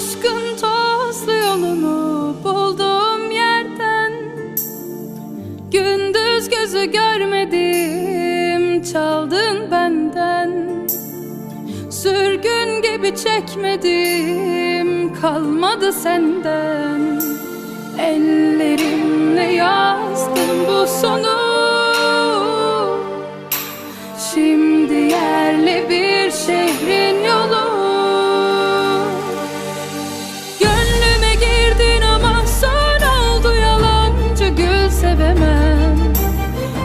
aşkın tozlu yolunu bulduğum yerden Gündüz gözü görmedim çaldın benden. Sürgün gibi çekmedim kalmadı senden. Ellerimle yazdım bu sonu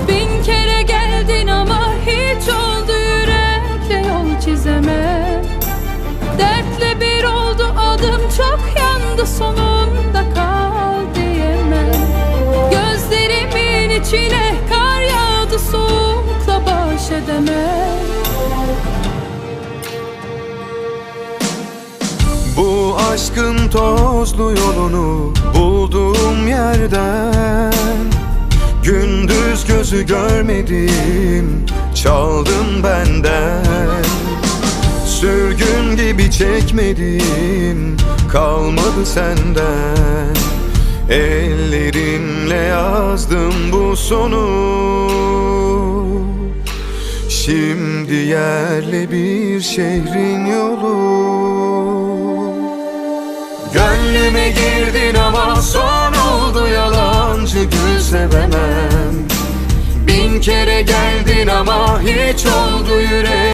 Bin kere geldin ama hiç oldu yürekle yol çizemem Dertle bir oldu adım çok yandı sonunda kal diyemem Gözlerimin içine kar yağdı soğukla baş edemem Bu aşkın tozlu yolunu Gözü görmedim çaldın benden. Sürgün gibi çekmedim kalmadı senden. Ellerimle yazdım bu sonu. Şimdi yerli bir şehrin yolu. Gönlüme girdin ama son oldu yalancı gül sevemem kere geldin ama hiç oldu yürek